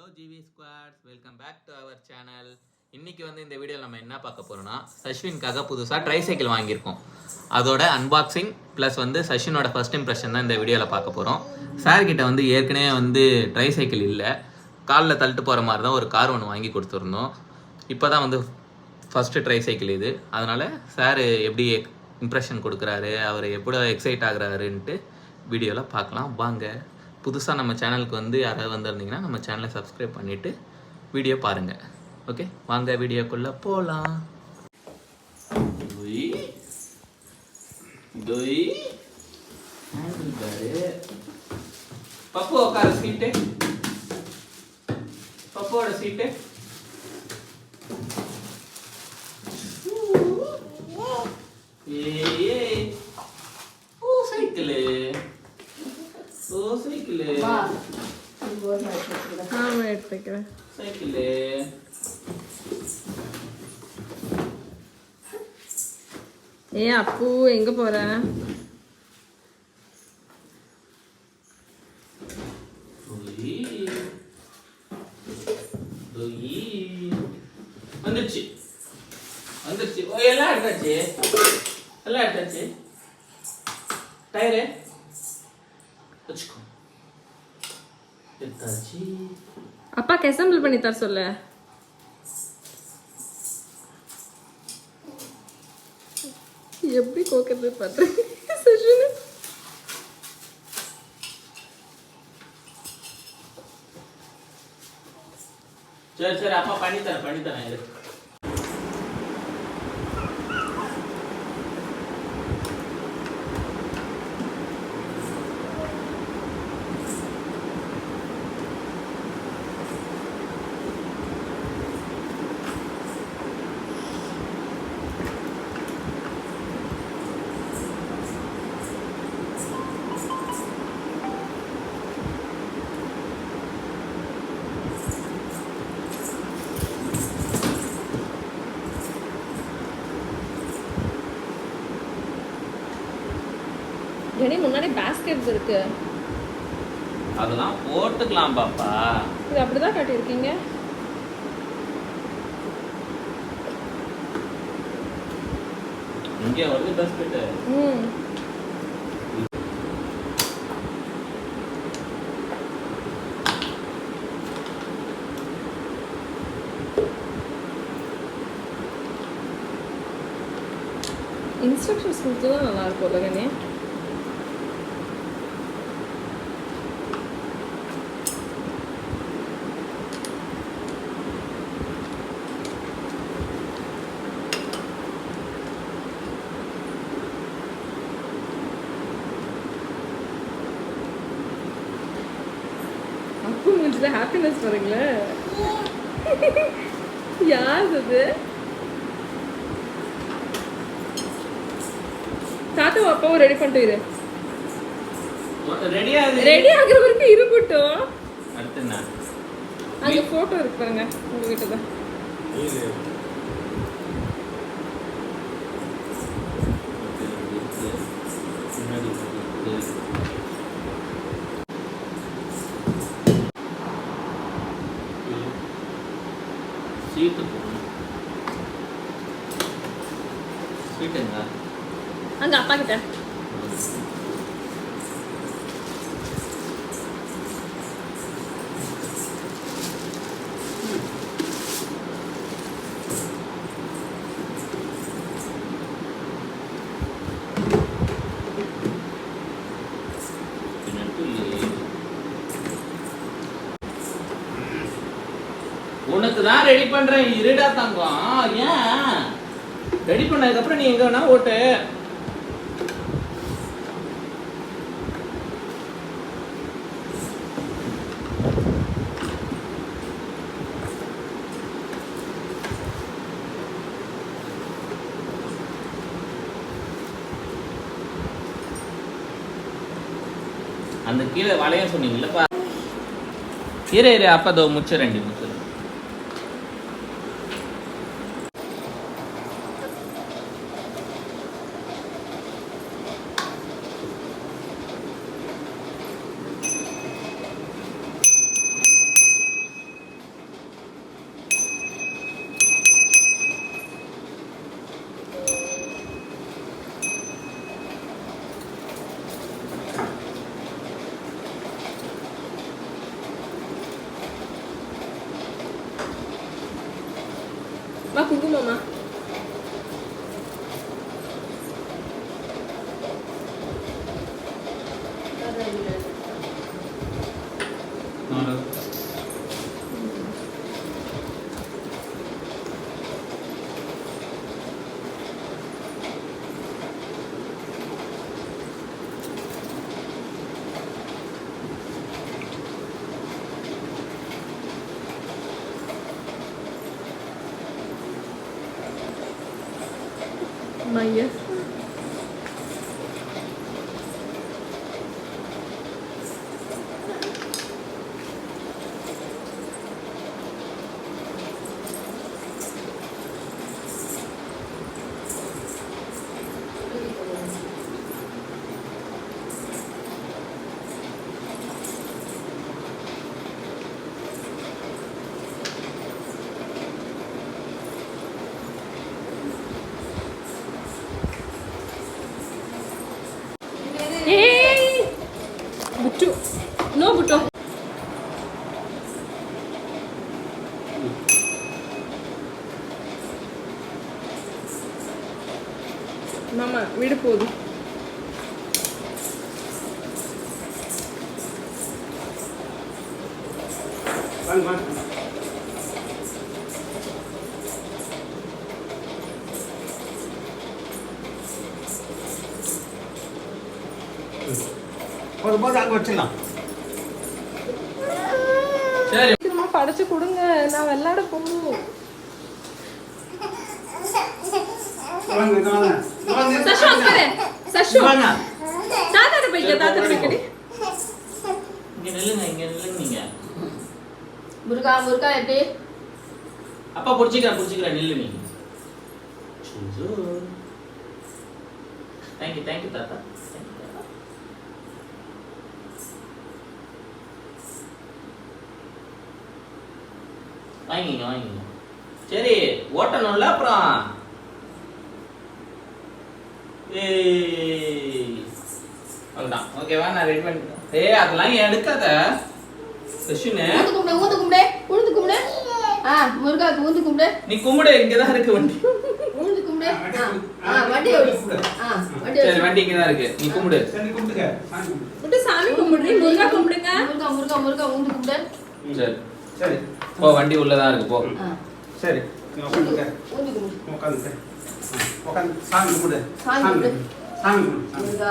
Hello GV squads welcome back to our channel இன்னைக்கு வந்து இந்த வீடியோவில் நம்ம என்ன பார்க்க போகிறோம்னா சஷ்வின்காக புதுசாக ட்ரை சைக்கிள் வாங்கியிருக்கோம். அதோட அன்பாக்சிங் ப்ளஸ் வந்து சஷ்வினோட ஃபஸ்ட் இம்ப்ரெஷன் தான் இந்த வீடியோவில் பார்க்க போகிறோம் சார்கிட்ட வந்து ஏற்கனவே வந்து ட்ரை சைக்கிள் இல்லை. காலில் தள்ளிட்டு போகிற மாதிரி தான் ஒரு கார் ஒன்று வாங்கி கொடுத்துருந்தோம். இப்போ தான் வந்து ஃபஸ்ட்டு ட்ரை சைக்கிள் இது. அதனால் சார் எப்படி இம்ப்ரெஷன் கொடுக்குறாரு அவர் எப்படி எக்ஸைட் ஆகுறாருன்ட்டு வீடியோவில் பார்க்கலாம். வாங்க. புதுசாக நம்ம சேனலுக்கு வந்து யாராவது வந்திருந்தீங்கன்னா நம்ம சேனலை சப்ஸ்கிரைப் பண்ணிவிட்டு வீடியோ பாருங்கள் ஓகே? வாங்க வீடியோக்குள்ளே போகலாம் பப்பு உட்கார சீட்டு. பப்போட சீட்டு ஏய் ஏய் ஓ சைக்கிள் ஓ சைக்கிள் ஆமா எடுத்துக்கிறேன் சைக்கிள் ஏ அப்பு எங்க போற? வந்துருச்சு. வந்துருச்சு. எல்லாம் எடுத்தாச்சு. எல்லாம் எடுத்தாச்சு. டயரு. வச்சுக்கோ. எடுத்தாச்சு. அப்பாக்கு அசம்பிள் பண்ணி தர சொல்ல. எப்படி கோக்கிறது பண்றேன் சஜினு சரி சரி அப்பா பண்ணித்தரேன் பண்ணித்தரேன் இரு ஜனி முன்னாடி பேஸ்கெட்ஸ் இருக்கு. அதெல்லாம் போட்டுக்கலாம் பாப்பா. இது அப்படிதான் காட்டியிருக்கீங்க? இங்கே வருது பஸ்கெட்டு ம். இன்ஸ்ட்ரக்ஷன்ஸ் கொடுத்து தான் நல்லா இருக்கும் இல்லைங்கண்ணே முடிஞ்சது ஹாப்பினஸ் பாருங்களேன். யார் அது? தாத்தா அப்பாவும் ரெடி பண்ணிட்டு இரு. ரெடியா ரெடி ஆகுற வரைக்கும் என்ன? அங்க போட்டோ இருக்கு பாருங்க உங்ககிட்ட தான் அங்க அப்பா கிட்ட. உனக்கு தான் ரெடி பண்றேன். இருடா தங்கம். ஏன்? ரெடி பண்ணதுக்கு அப்புறம் நீ எங்க வேணா ஓட்டு. அந்த கீழே வளையம் சொன்னீங்கல்லப்பா இரு இரு அப்போ அதோ முச்சு ரெண்டு முச்சு Makugu, mama. my ears விடு வாங்க ஒரு போது அங்கே வச்சிடலாம் சரி. இதுமா படைச்சு கொடுங்க நான் விளையாட போகணும். இங்க வாங்க இங்க வாங்க. சஷு அங்கே சஷு இங்க நில்லுங்க இங்க நில்லுங்க நீங்க. முருகா முருகா எப்படி? அப்பா புடிச்சுக்கிறேன் புடிச்சுக்கிறேன் நில்லு நீங்க. தேங்க்யூ தேங்க்யூ தாத்தா. வாங்கிங்க வாங்கிங்க சரி ஓட்டணும்ல அப்புறம்? அவ்வளோதான் ஓகேவா? நான் ரெடி பண்ணிட்டேன். ஏய் அதெல்லாம் எடுக்காத? சஷினு ஊந்து கும்பிடு ஊந்து கும்பிடு ஊந்து கும்பிடு. ஆ முருகாக்கு ஊந்து கும்பிடு. நீ கும்பிடு இங்கதான் இருக்கு வண்டி. ஊந்து கும்பிடு. ஆ ஆ வண்டி ஆ வண்டி சரி வண்டி இங்கதான் இருக்கு. நீ கும்பிடு. சரி கும்பிட்டுக்க. சாமி கும்பிடு. சாமி கும்பிடுறீ முருகா கும்பிடுங்க. முருகா முருகா முருகா ஊந்து கும்பிடு. சரி. சரி. போ வண்டி உள்ளதான் இருக்கு போ. சரி நீ கும்பிடு. உட்காந்துக்க. உட்காந்து சாமி கும்பிடு சாமி கும்பிடு. சாமி கும்பிடு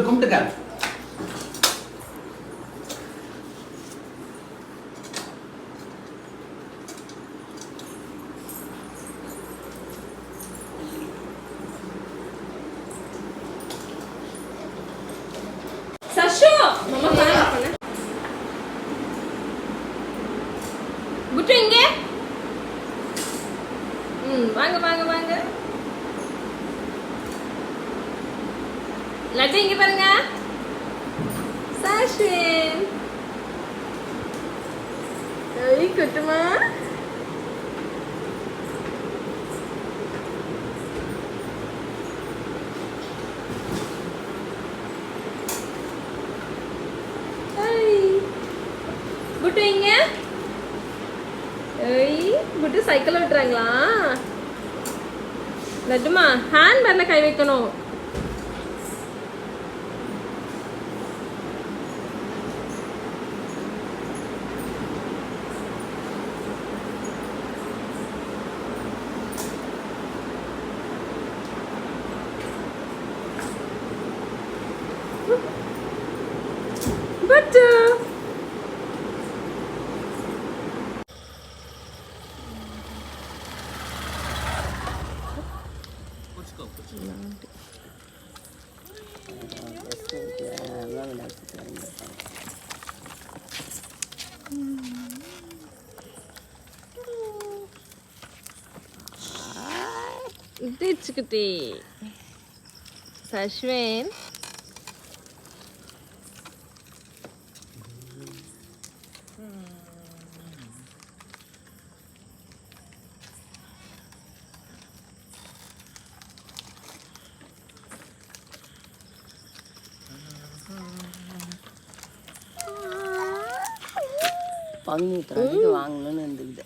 கும்பிட்டுக்க சஷு ஆஃப் பண்ணு புட்டு இங்க ம் வாங்க வாங்க வாங்க லட்டு இங்க பாருங்க. சாஷின் ஐய் குட்டுமா ஐய் புட்டு இங்க சைக்கிள் ஓட்டுறாங்களா? லட்டுமா ஹேண்ட் பேக்ல கை வைக்கணும். 그치 그치 사슈엔 왕이다. 이거 왕눈은 데